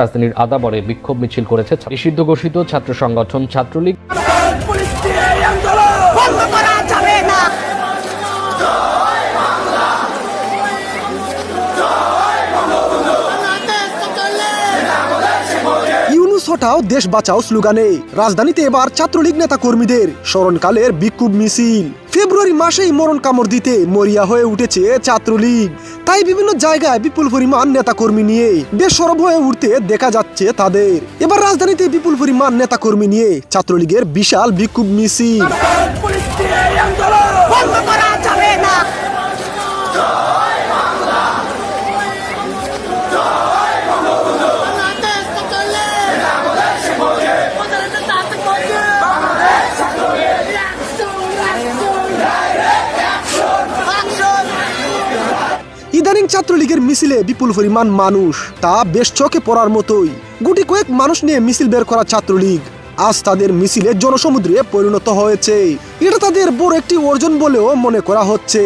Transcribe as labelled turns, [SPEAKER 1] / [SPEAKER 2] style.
[SPEAKER 1] রাজধানীর আদাবরে বিক্ষোভ মিছিল করেছে নিষিদ্ধ ঘোষিত ছাত্র সংগঠন ছাত্রলীগ।
[SPEAKER 2] হটাও দেশ বাঁচাও স্লোগানে। রাজধানীতে এবার ছাত্রলীগ নেতা কর্মীদের স্মরণকালের বিক্ষোভ মিছিল। ফেব্রুয়ারি মাসেই মরণ কামড় দিতে মরিয়া হয়ে উঠেছে ছাত্রলীগ। তাই বিভিন্ন জায়গায় বিপুল পরিমাণ নেতাকর্মী নিয়ে বেসরব হয়ে উঠতে দেখা যাচ্ছে তাদের। এবার রাজধানীতে বিপুল পরিমাণ নেতাকর্মী নিয়ে ছাত্রলীগের বিশাল বিক্ষোভ মিছিল। ইদানিং ছাত্রলীগের মিছিলে বিপুল পরিমাণ মানুষ, তা বেশ চোখে পড়ার মতোই। গুটি কয়েক মানুষ নিয়ে মিছিল বের করা ছাত্রলীগ, আজ তাদের মিছিলে জনসমুদ্রে পরিণত হয়েছে। এটা তাদের বড় একটি অর্জন বলেও মনে করা হচ্ছে।